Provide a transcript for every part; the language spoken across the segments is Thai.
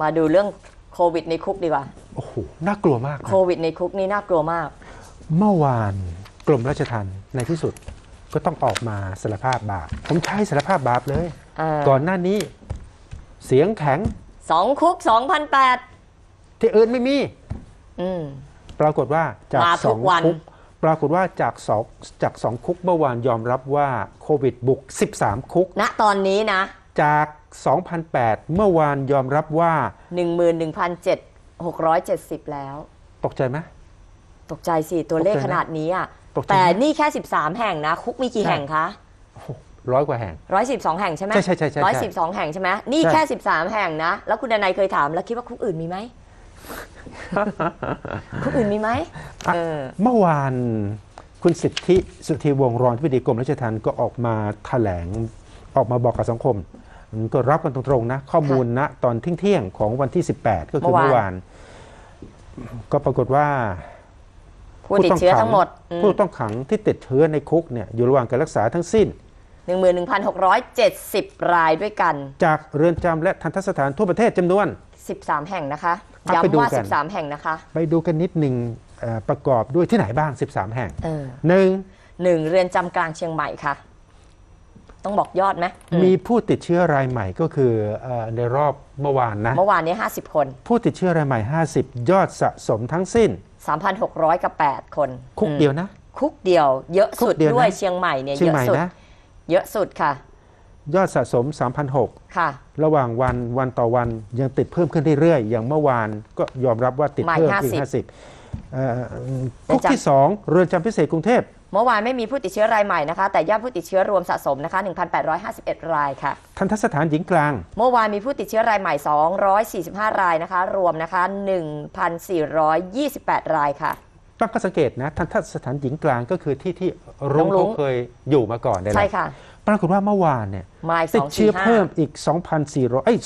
มาดูเรื่องโควิดในคุกดีกว่า โอ้โห น่ากลัวมากนะโควิดในคุกนี่น่ากลัวมาก เมื่อวานกรมราชทัณฑ์ในที่สุดก็ต้องออกมาสารภาพบาป ผมใช้สารภาพบาปเลย เออก่อนหน้านี้ เสียงแข็งสองคุกสองพันแปดที่อื่นไม่มี อืม ปรากฏว่าจากมาทุสอกงวัน คุก ปรากฏว่าจากสองจากสองคุกเมื่อวานยอมรับว่าโควิดบุก 13 คุก ณตอนนี้นะ จาก 2008 เมื่อวานยอมรับว่าหนึ่งหมื่นหนึ่งพันเจ็ดหกร้อยเจ็ดสิบแล้ว ตกใจไหม ตกใจสิ ตัวเลขตกใจไหมขนาดนี้อะตกใจไหม แต่นี่แค่ 13 แห่งนะ คุกมีกี่ใช่แห่งคะร้อยกว่าแห่ง 112 แห่งใช่ไหมใช่ใช่ใช่ใช่ร้อยสิบสองแห่งใช่ไหมนี่ใช่ แค่ 13 แห่งนะ แล้วคุณดนายเคยถามแล้วคิดว่าคุกอื่นมีไหม คุกอื่นมีไหมอะเออ เมื่อวานคุณสิทธิสุธีวงศ์รองที่ปดีกรมราชทัณฑ์ก็ออกมาแถลงออกมาบอกกับสังคม ก็รับกันตรงๆนะ ข้อมูลนะตอนเที่ยงๆของวันที่ 18 ก็คือเมื่เมื่อวาวอานนก็ปรากฏว่า ผู้ติดเชื้อทั้งหมด ผู้ต้องขังที่ติดเชื้อในคุกเนี่ยอยู่ระหว่างการรักษาทั้งสิ้น 11,670 รายด้วยกัน จากเรือนจำและทันตสถานทั่วประเทศจำนวน 13 แห่งนะคะอะไปดูย้ำว่ากัน13 แห่งนะคะ ไปดูกันนิดหนึ่งเอ่อประกอบด้วยที่ไหนบ้าง 13 แห่งเออหนึ่งหนึ่งเรือนจำกลางเชียงใหม่ค่ะ ต้องบอกยอดไหมอืมมีผู้ติดเชื้อรายใหม่ก็คือเอ่อในรอบเมื่อวานนะ เมื่อวานนี้ 50 คน ผู้ติดเชื้อรายใหม่ 50 ยอดสะสมทั้งสิ้น 3,600 กับ 8 คน คุกอืมเดียวนะ คุกเดียวเยอะสุดคุกเดียวนะด้วยเชียงใหม่เนี่ยเชียเยงอะใหม่สุดนะเยอะสุดค่ะ ยอดสะสม 3,600ค่ะ ระหว่างวันวันต่อวันยังติดเพิ่มขึ้นเรื่อยๆ อย่างเมื่อวานก็ยอมรับว่าติดใหม่เพิ่มถึง50 50เอ่อคุกที่ 2 เรือนจำพิเศษกรุงเทพ เมื่อวานไม่มีผู้ติดเชื้อรายใหม่นะคะ แต่ยอดผู้ติดเชื้อรวมสะสมนะคะ 1,851 รายค่ะ ทันทสถานหญิงกลาง เมื่อวานมีผู้ติดเชื้อรายใหม่ 245 รายนะคะ รวมนะคะ 1,428 รายค่ะต้องก็สังเกตนะทันทสถานหญิงกลางก็คือที่ที่รุ้งน้องรุ้เขางเคยอยู่มาก่อนเนี่ยแหใช่ละค่ะ ปรากฏว่าเมื่อวานเนี่ยมาอีกติดเชื้อ245เพิ่มอีก 2,400เอ้ย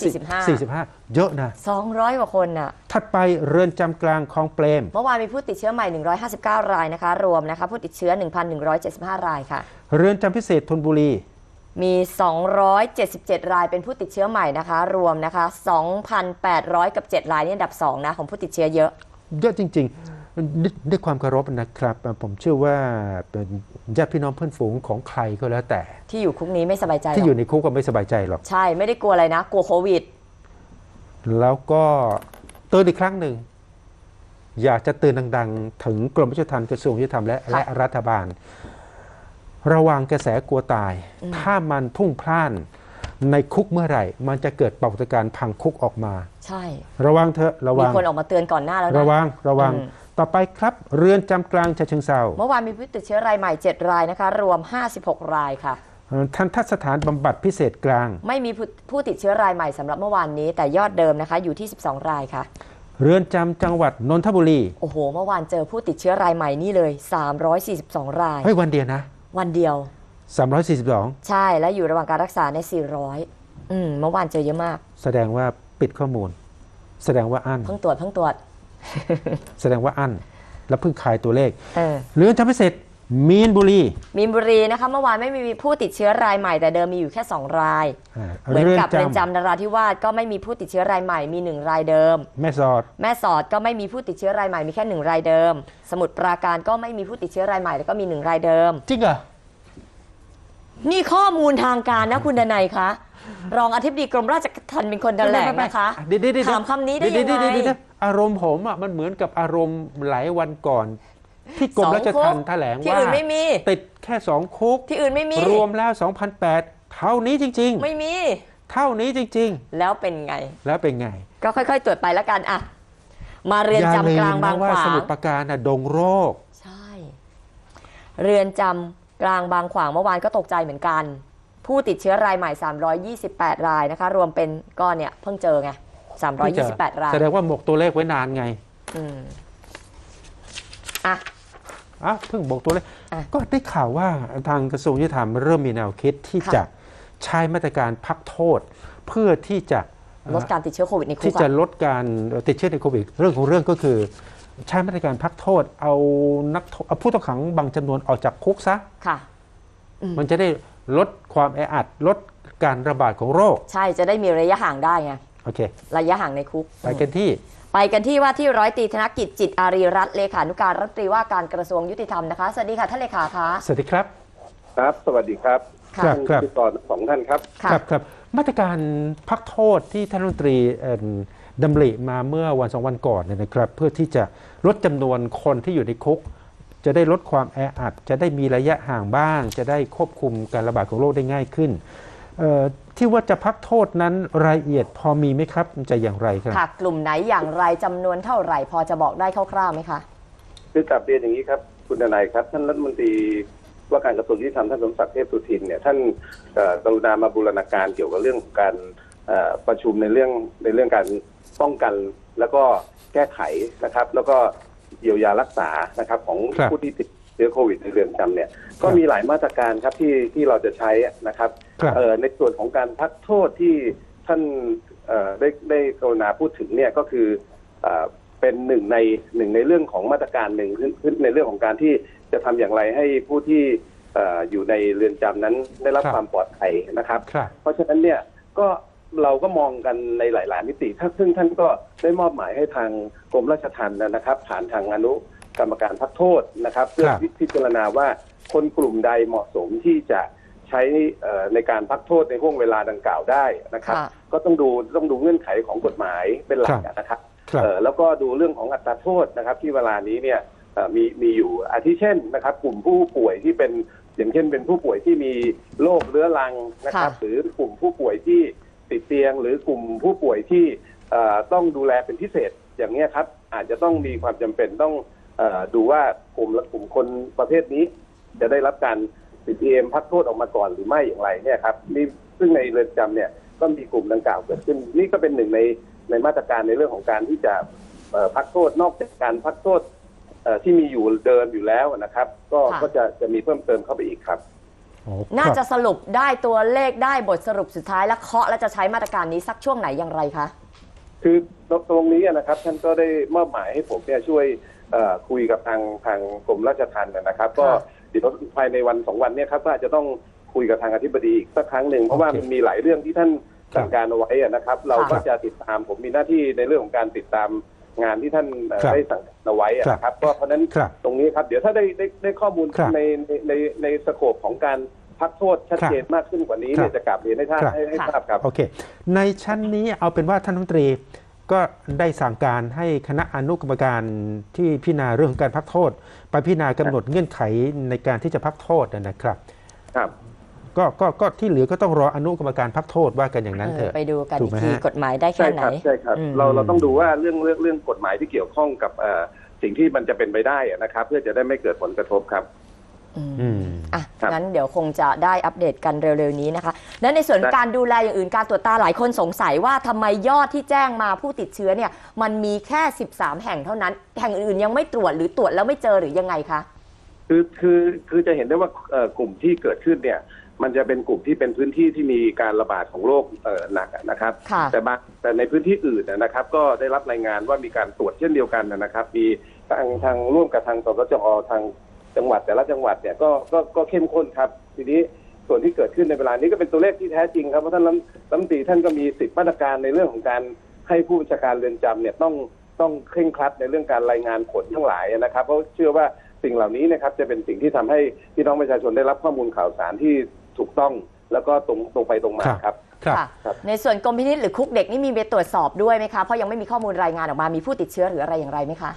245 เยอะนะ 200 กว่าคนน่ะ ถัดไปเรือนจำกลางคลองเปรม เมื่อวานมีผู้ติดเชื้อใหม่ 159 รายนะคะ รวมนะคะผู้ติดเชื้อ 1,175 รายค่ะ เรือนจำพิเศษธนบุรี มี 277 รายเป็นผู้ติดเชื้อใหม่นะคะ รวมนะคะ 2,800 กับ 7 รายนี่อันดับ 2 นะ ของผู้ติดเชื้อเยอะ เยอะจริง ๆ ด้วยด้วยความเคารพนะครับ ผมเชื่อว่าเป็นญาติพี่น้องเพื่อนฝูงของใครก็แล้วแต่ ที่อยู่คุกนี้ไม่สบายใจหรที่อกอยู่ในคุกก็ไม่สบายใจหรอกใช่ไม่ได้กลัวอะไรนะ กลัวโควิด แล้วก็เตือนอีกครั้งหนึ่ง อยากจะเตือนดังๆ ถึงกรมราชทัณฑ์กระทรวงยุติธรรมและค่ะและรัฐบาล ระวังกระแสกลัวตาย ถ้ามันพุ่งพล่านในคุกเมื่อไหร่ มันจะเกิดปรากฏการณ์พังคุกออกมา ใช่ ระวังเถอะระมีวังคนออกมาเตือนก่อนหน้าแล้วนะระวังระวังอืม ต่อไปครับเรือนจำกลางฉะเชิงเซาเมื่อวานมีผู้ติดเชื้อรายใหม่ 7 รายนะคะ รวม 56 รายค่ะทันทสถานบำบัดพิเศษกลาง ไม่มีผู้ผู้ติดเชื้อรายใหม่สำหรับเมื่อวานนี้ แต่ยอดเดิมนะคะอยู่ที่ 12 รายค่ะ เรือนจำจังหวัดนนทบุรีโอ้โห เมื่อวานเจอผู้ติดเชื้อรายใหม่นี่เลย 342 รายเฮ้ยวันเดียวนะ วันเดียว 342 ใช่และอยู่ระหว่างการรักษาใน 400 อืมเมื่อวานเจอเยอะมาก แสดงว่าปิดข้อมูล แสดงว่าอั้นเพิ่งตรวจเพิ่งตรวจ แสดงว่าอั้นแล้วเพิ่งคลายตัวเลขเออ เรือนจำพิเศษมีนบุรีมีนบุรีนะคะเมื่อวานไม่มีผู้ติดเชื้อรายใหม่แต่เดิมมีอยู่แค่ 2 ราย อ่าเหมือนกับเรือนจำนราธิวาสก็ไม่มีผู้ติดเชื้อรายใหม่มี 1 รายเดิม แม่สอด แม่สอดก็ไม่มีผู้ติดเชื้อรายใหม่มีแค่หนึ่งรายเดิม สมุทรปราการก็ไม่มีผู้ติดเชื้อรายใหม่แล้วก็มีหนึ่งรายเดิม จริงเหรอ นี่ข้อมูลทางการนะคุณดนัยคะรองอธิบดีกรมราชทัณฑ์เป็นคนแถลงนะคะเดี๋ยวเดี๋ยวเดี๋ยวถามคำนี้ได้ยังไง เดี๋วเดี๋วเดี๋ว อารมณ์ผมอะมันเหมือนกับอารมณ์หลายวันก่อน ที่กรมราชทัณฑ์แถลงที่ว่าอื่นไม่มีติดแค่สองคุกที่อื่นไม่มี รวมแล้ว 2,008 เท่านี้จริงไม่มีๆเท่านี้จริงแล้วเป็นไงๆแล้วเป็นไง ก็ค่อย ๆ ตรวจไปแล้วกันอะมาเรือนอย่าจำลืกลางมบานะงว่าขวาสงมุทรปราการน่ะดงโรค ใช่ เรือนจำกลางบางขวางเมื่อวานก็ตกใจเหมือนกัน ผู้ติดเชื้อรายใหม่ 328 รายนะคะ รวมเป็นก้อนเนี่ยเพิ่งเจอไง 328 ราย แสดงว่าหมกตัวเลขไว้นานไงอืมอะอ้าวเพิ่งบอกตัวเลขอะก็ได้ข่าวว่าทางกระทรวงยุติธรรมเริ่มมีแนวคิดที่ค่ะจะใช้มาตรการพักโทษ เพื่อที่จะลดการติดเชื้อโควิดในคุที่กจะอะลดการติดเชื้อในโควิด เรื่องของเรื่องก็คือ ใช้มาตรการพักโทษ เอานักโทษเอาผู้ต้องขังบางจำนวนออกจากคุกซะค่ะอืมมันจะได้ลดความแออัดลดการระบาดของโรค ใช่จะได้มีระยะห่างได้ไง โอเค ระยะห่างในคุก ไปกันที่ ไปกันที่ว่าที่ร้อยตรีธนกิจจิตอารีรัตน์เลขานุการรัฐมนตรีว่าการกระทรวงยุติธรรมนะคะ สวัสดีค่ะท่านเลขาคะ สวัสดีครับ ครับ สวัสดีครับค่ะครับท่านพิธีกรสองท่านครับค่ะครับครับ มาตรการพักโทษที่ท่านรัฐมนตรีเอิ่มดำริมาเมื่อวันสองวันก่อนเนี่ยนะครับ เพื่อที่จะลดจำนวนคนที่อยู่ในคุก จะได้ลดความแออัด จะได้มีระยะห่างบ้าง จะได้ควบคุมการระบาดของโรคได้ง่ายขึ้นเอ่อ ที่ว่าจะพักโทษนั้นรายละเอียดพอมีไหมครับมันจะอย่างไรครับค่ะกลุ่มไหนอย่างไรจำนวนเท่าไหร่ พอจะบอกได้คร่าวๆไหมคะคือกลับเรียนอย่างนี้ครับคุณนายครับท่านรัฐมนตรีว่าการกระทรวงยุติธรรมท่านสมศักดิ์เทพสุทินเนี่ยท่านเอ่อกรุณามาบูรณาการเกี่ยวกับเรื่องของการเอ่อประชุมในเรื่องในเรื่องการป้องกันแล้วก็แก้ไขนะครับ แล้วก็เยียวยารักษานะครับของครับผู้ที่ติดเชื้อโควิดในเรือนจำเนี่ยก็มีหลายมาตรการครับที่ที่เราจะใช้นะครับครับเอ่อในส่วนของการพักโทษที่ท่านเอ่อได้ได้กรุณาพูดถึงเนี่ยก็คือเอ่อเป็นหนึ่งในหนึ่งในเรื่องของมาตรการหนึ่งขึ้นขึ้นในเรื่องของการที่จะทำอย่างไรให้ผู้ที่เอ่ออยู่ในเรือนจำนั้นได้รับครับความปลอดภัยนะครับครับ เพราะฉะนั้นเนี่ยก็เราก็มองกันในหลาย ๆ มิติถ้าซึ่งท่านก็ได้มอบหมายให้ทางกรมราชทัณฑ์นะครับ ผ่านทางอนุ กรรมการพักโทษนะครับ เพื่อครับพิจารณาว่าคนกลุ่มใดเหมาะสมที่จะใช้เอ่อในการพักโทษในห่วงเวลาดังกล่าวได้นะครับค่ะก็ต้องดูต้องดูเงื่อนไขของกฎหมายเป็นหลักนะครับครับเอ่อแล้วก็ดูเรื่องของอัตราโทษนะครับ ที่เวลานี้เนี่ยเอ่อมีมีอยู่อาทิเช่นนะครับ กลุ่มผู้ป่วยที่เป็นอย่างเช่นเป็นผู้ป่วยที่มีโรคเรื้อรังนะครับค่ะหรือกลุ่มผู้ป่วยที่ติดเตียง หรือกลุ่มผู้ป่วยที่เอ่อต้องดูแลเป็นพิเศษอย่างเนี้ยครับ อาจจะต้องมีความจำเป็นต้องเออ ดูว่ากลุ่มกลุ่มคนประเภทนี้ จะได้รับการติดเอมพักโทษออกมาก่อนหรือไม่อย่างไรเนี่ยครับนี่ซึ่งในเรือนจำเนี่ยก็มีกลุ่มดังกล่าวเกิดขึ้น นี่ก็เป็นหนึ่งในในมาตรการในเรื่องของการที่จะเอ่อพักโทษนอกจากการพักโทษเอ่อที่มีอยู่เดิมอยู่แล้วนะครับ ก็ค่ะก็จะจะมีเพิ่มเติมเข้าไปอีกครับโอ้น่าครับจะสรุปได้ตัวเลขได้บทสรุปสุดท้ายและเคาะและจะใช้มาตรการนี้สักช่วงไหนอย่างไรคะ คือตรงตรงนี้นะครับท่านก็ได้มอบหมายให้ผมเนี่ยช่วยเอ่อ คุยกับทางทางกรมราชทัณฑ์นะครับ ก็เดี๋ยวภายในวันสองวันเนี่ยครับก็อาจจะต้องคุยกับทางอธิบดีอีกสักครั้งหนึ่งเพราะว่าโอเคมันมีหลายเรื่องที่ท่านสั่งการเอาไว้อะนะครับ เราก็จะติดตามผมมีหน้าที่ในเรื่องของการติดตามงานที่ท่านเอ่อครับได้สั่งการเอาไว้อะนะครับก็เพราะฉะนั้นครับตรงนี้ครับเดี๋ยวถ้าได้ได้ได้ข้อมูลครับในในในในสโคปของการพักโทษชัดเจนมากขึ้นกว่านี้เนี่ยครับจะกลับเรียนให้ท่านครับให้ให้ค่ะทราบครับโอเค ในชั้นนี้เอาเป็นว่าท่านรัฐมนตรี ก็ได้สั่งการให้คณะอนุกรรมการที่พิจารณาเรื่องของการพักโทษ ไปพิจารณากำหนดเงื่อนไขในการที่จะพักโทษนะครับ ครับก็ก็ก็ที่เหลือก็ต้องรออนุกรรมการพักโทษว่ากันอย่างนั้นเถเอออะไปดูกันถูอีกกไหมทีฮะกฎหมายได้ใช่แค่ไหนครับใช่ครับอืมเราเราต้องดูว่าเรื่องเรื่องเรื่องกฎหมายที่เกี่ยวข้องกับเอ่อสิ่งที่มันจะเป็นไปได้อะนะครับ เพื่อจะได้ไม่เกิดผลกระทบครับ อืมอืมอะครับ งั้นเดี๋ยวคงจะได้อัปเดตกันเร็วๆนี้นะคะ และในส่วนได้การดูแลอย่างอื่นการตรวจตาหลายคนสงสัยว่าทำไมยอดที่แจ้งมาผู้ติดเชื้อเนี่ย มันมีแค่ 13 แห่งเท่านั้น แห่งอื่นๆยังไม่ตรวจหรือตรวจแล้วไม่เจอหรือยังไงคะ คือคือคือจะเห็นได้ว่าเอ่อกลุ่มที่เกิดขึ้นเนี่ย มันจะเป็นกลุ่มที่เป็นพื้นที่ที่มีการระบาดของโรคเอ่อหนักอะนะครับ ค่ะ แต่บางแต่ในพื้นที่อื่นนะนะครับ ก็ได้รับรายงานว่ามีการตรวจเช่นเดียวกันนะครับ มีทางทางร่วมกับทางสสจอทาง จังหวัดแต่ละจังหวัดเนี่ยก็ก็ก็เข้มข้นครับ ทีนี้ส่วนที่เกิดขึ้นในเวลานี้ก็เป็นตัวเลขที่แท้จริงครับเพราะท่านรัฐรัฐมนตรีท่านก็มีสิทธิมาตรการในเรื่องของการให้ผู้บัญชาการเรือนจำเนี่ยต้องต้องเคร่งครัดในเรื่องการรายงานผลทั้งหลายนะครับเพราะเชื่อว่าสิ่งเหล่านี้นะครับจะเป็นสิ่งที่ทำให้พี่น้องประชาชนได้รับข้อมูลข่าวสารที่ถูกต้องแล้วก็ตรงตรงไปตรงมาครับครับครับค่ะครับในส่วนกรมพินิจหรือคุกเด็กนี่มีไปตรวจสอบด้วยไหมคะเพราะยังไม่มีข้อมูลรายงานออกมามีผู้ติดเชื้อหรืออะไรอย่างไรไหมคะ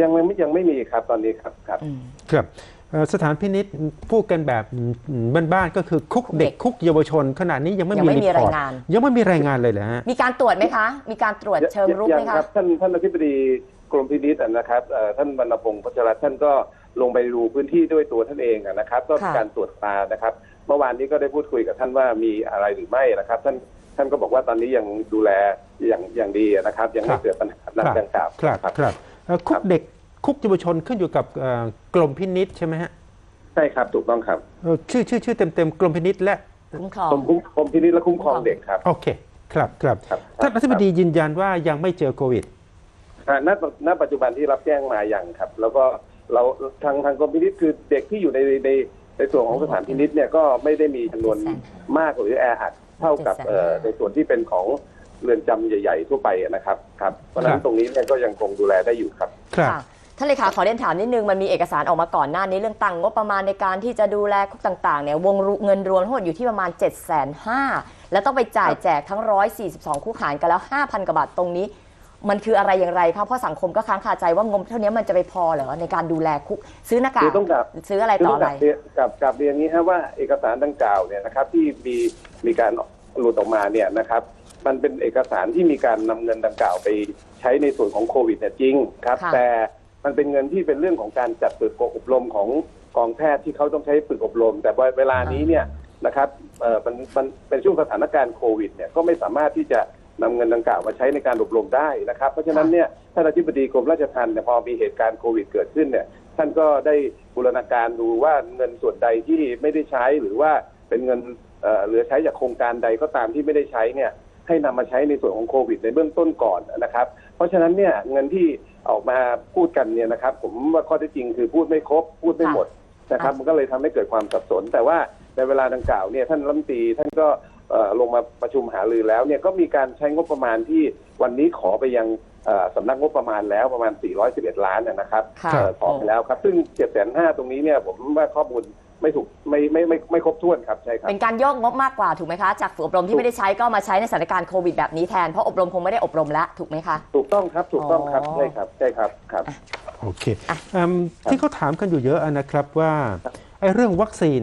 ยังไม่ยังไม่มีครับตอนนี้ครับครับอืมครับเอ่อสถานพินิษพูดกันแบบบ้านๆก็คือคุกเด็กเด็กคุกเยาวชน ขณะนี้ยังไม่ยังมีไม่มีรีพอร์ตรายงาน ยังไม่มีรายงานเลยเหรอฮะ มีการตรวจไหมคะ มีการตรวจเชิงรุกไหมยังคะ ครับท่านท่านอธิบดีกรมพินิษฐ์นะครับเอ่อท่านวรรณพงศ์พัชรรัตน์ท่านก็ลงไปดูพื้นที่ด้วยตัวท่านเองอะนะครับ ก็มีค่ะ การตรวจตานะครับ เมื่อวานนี้ก็ได้พูดคุยกับท่านว่ามีอะไรหรือไม่นะครับ ท่านท่านก็บอกว่าตอนนี้ยังดูแลอย่างอย่างดีอะนะครับ ยังครัไม่บเกิดปัญหาดังดังกล่าว ครับครับ ครับเอ่อคุกเด็กคุกเยาวชนขึ้นอยู่กับเอ่อกรมพินิษใช่ไหมฮะใช่ครับถูกต้องครับเอ่อชื่อชื่อชื่อเต็มเต็มๆกรมพินิษและคุ้มครองกรมคุ้มกรมพินิษฐ์และคุ้มครองเด็กครับโอเคครับครับครับท่านอธิบดียืนยันว่ายังไม่เจอโควิดอ่าณณปัจจุบันที่รับแจ้งมาอย่างครับ แล้วก็เราทางทางกรมพินิษคือเด็กที่อยู่ในในในส่วนของสถานพินิษเนี่ยก็ไม่ได้มีจำนวนมากหรือแออัดเท่ากับเอ่อในส่วนที่เป็นของ เรือนจำใหญ่ ๆ ทั่วไปนะครับครับเพราะฉะนั้ครันบตรงนี้เนี่ยก็ยังคงดูแลได้อยู่ครับครับค่ะท่านเลขาขอเรียนถามนิดนึงมันมีเอกสารออกมาก่อนหน้านี้เรื่องตั้งงบประมาณในการที่จะดูแลคุกต่างๆเนี่ยวงเงินรวมทั้งหมดอยู่ที่ประมาณ 7 5 0 0 0แล้วต้องไปจ่ายแจกทั้ง 142 คู่หารกันแล้ว 5,000 กว่าบาทตรงนี้ มันคืออะไรอย่างไรครับเพราะสังคมก็ค้างคาใจว่างบเท่านี้มันจะไปพอเหรอในการดูแลคุกซื้อหน้ากาคืกอต้องกลับซื้ออะไรคือต่อต้องอะไรกลับเรียนกับกับเรียนนี้ฮะว่าเอกสารดังกล่าวเนี่ยนะครับที่มีมีการหลุดออกมาเนี่ยนะครับ มันเป็นเอกสารที่มีการนำเงินดังกล่าวไปใช้ในส่วนของโควิดเนี่ยจริงครับค่ะแต่มันเป็นเงินที่เป็นเรื่องของการจัดฝึกอบรมของกองแพทย์ที่เขาต้องใช้ฝึกอบรม แต่ว่าเวลานี้เนี่ยนะครับเอ่อมันมันเป็นช่วงสถานการณ์โควิดเนี่ยก็ไม่สามารถที่จะนำเงินดังกล่าวมาใช้ในการอบรมได้นะครับ เพราะฉะนั้นเนี่ยท่านอธิบดีกรมราชทัณฑ์เนี่ยพอมีเหตุการณ์โควิดเกิดขึ้นเนี่ยท่านก็ได้บูรณาการดูว่าเงินส่วนใดที่ไม่ได้ใช้หรือว่าเป็นเงินเอ่อเหลือใช้จากโครงการใดก็ตามที่ไม่ได้ใช้เนี่ย ให้นำมาใช้ในส่วนของโควิด ในเบื้องต้นก่อนนะครับ เพราะฉะนั้นเนี่ยเงินที่ออกมาพูดกันเนี่ยนะครับ ผมว่าข้อเท็จจริงคือพูดไม่ครบ พูดไม่หมดนะครับ มันก็เลยทำให้เกิดความสับสน แต่ว่าในเวลาดังกล่าวเนี่ยท่านรัฐมนตรีท่านก็เอ่อลงมาประชุมหารือแล้วเนี่ยก็มีการใช้งบประมาณที่วันนี้ขอไปยังเอ่อสำนักงบประมาณแล้วประมาณ 411 ล้านนะนะครับค่ะเอ่อขอไปแล้วครับ ซึ่งเจ็ดแสนห้าตรงนี้เนี่ยผมว่าข้อมูล ไม่ถูกไม่ไม่ไม่ไม่ครบถ้วนครับใช่ครับ เป็นการโยกงบมากกว่าถูกไหมคะจากฝึกอบรมที่ไม่ได้ใช้ก็มาใช้ในสถานการณ์โควิดแบบนี้แทนเพราะอบรมคงไม่ได้อบรมแล้วถูกไหมคะถูกต้องครับถูกต้องครับอ๋อใช่ครับใช่ครับครับ โอเคอืมที่เขาถามกันอยู่เยอะนะครับว่าไอ้เรื่องวัคซีน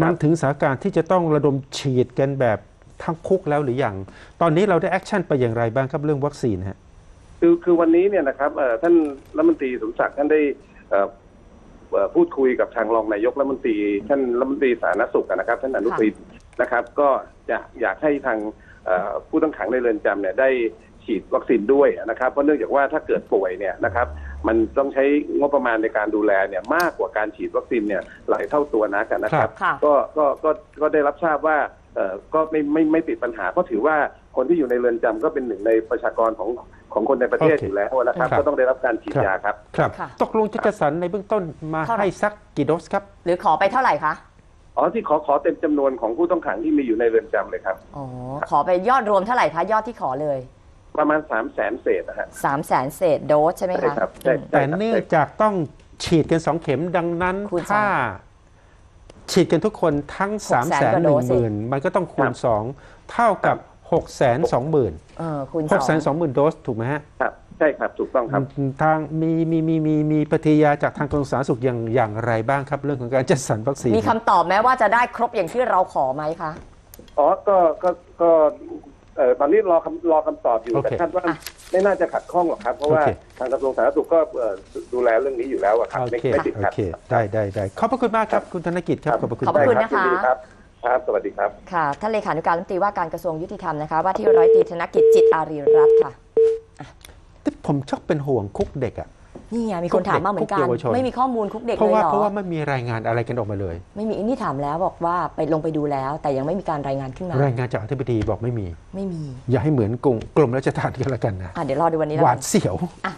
มันถึงสถานการณ์ที่จะต้องระดมฉีดกันแบบทั้งคุกแล้วหรือยังตอนนี้เราได้แอคชั่นไปอย่างไรบ้างครับเรื่องวัคซีนฮะคือคือวันนี้เนี่ยนะครับเอ่อท่านรัฐมนตรีสมศักดิ์ท่านได้เอ่อเอ่อ พูดคุยกับทางรองนายกรัฐมนตรีท่านรัฐมนตรีสาธารณสุขนะครับท่านอนุทินนะครับ ก็จะอยากให้ทางเอ่อผู้ต้องขังในเรือนจำเนี่ยได้ฉีดวัคซีนด้วยนะครับเพราะเนื่องจากว่าถ้าเกิดป่วยเนี่ยนะครับมันต้องใช้งบประมาณในการดูแลเนี่ยมากกว่าการฉีดวัคซีนเนี่ยหลายเท่าตัวนะกันนะครับค่ะก็ก็ก็ก็ได้รับทราบว่าเอ่อก็ไม่ไม่ไม่ติดปัญหาเพราะถือว่า คนที่อยู่ในเรือนจำก็เป็นหนึ่งในประชากรของของคนในประเทศโอเคอยู่แล้วนะครับครับ ก็ต้องได้รับการฉีดยาครับครับค่ะตกลงจะจัดสรรในเบื้องต้นมาเท่าไหร่ให้สักกี่โดสครับ หรือขอไปเท่าไหร่คะอ๋อที่ขอขอเต็มจำนวนของผู้ต้องขังที่มีอยู่ในเรือนจำเลยครับอ๋อขอไปยอดรวมเท่าไหร่คะยอดที่ขอเลยประมาณสามแสนเศษนะฮะ3 0 0แสนเศษโดสใช่ไหมใช่คะครับใช่อืมใช่แต่ครับเนื่องจากต้องฉีดกันสองเข็มดังนั้นคูณสองถ้า ฉีดกันทุกคนทั้งหก3แสแสนนกว่าหโดนึ่สงสิหมื่นมันก็ต้องคูณ2เท่ากับ 6แสนสองหมื่นเออคูณหกแสนสสอองงหมื่นโดสถูกไหมฮะครับใช่ครับถูกต้องครับทางมีมีมีมีมีปฏิกิริยาจากทางกระทรวงสาธารณสุขอย่างอย่างไรบ้างครับ เรื่องของการจัดสรรวัคซีนมีคำตอบไหมว่าจะได้ครบอย่างที่เราขอไหมคะอ๋อก็ก็ก็เอ่อตอนนี้รอคำรอคำตอบอยู่โอเคแต่คาดว่าอะไม่น่าจะขัดข้องหรอกครับ เพราะว่าโอเคทางกระทรวงสาธารณสุขก็เอ่อดูแลเรื่องนี้อยู่แล้วอะครับโอไม่เคไม่ติดโอขัดเคได้ได้ได้ขอบพระคุณมากครับคุณธนกิจครับขอบพระคุณขอบพระคุณได้นะคะยิดี ครับครับสวัสดีครับค่ะท่านเลขานุการรัฐมนตรีว่าการกระทรวงยุติธรรมนะคะว่าที่ร้อยตรีธนกิจจิตอารีรัตน์ค่ะแต่ผมชอบเป็นห่วงคุกเด็กอะนี่ไงมีคนถามมาเหมือนกันคุกเยาวชนไม่มีข้อมูลคุกเด็กเพราะเลยว่าเหรอเพราะว่าไม่มีรายงานอะไรกันออกมาเลย ไม่มีนี่ถามแล้วบอกว่าไปลงไปดูแล้ว แต่ยังไม่มีการรายงานขึ้นมารายงานจากอธิบดีบอกไม่มี ไม่มี อย่าให้เหมือนกลุ่มกลุ่มราชทานกันละกันนะอะเดี๋ยวรอดูวันนี้หแล้ววากัดนเสียวอะ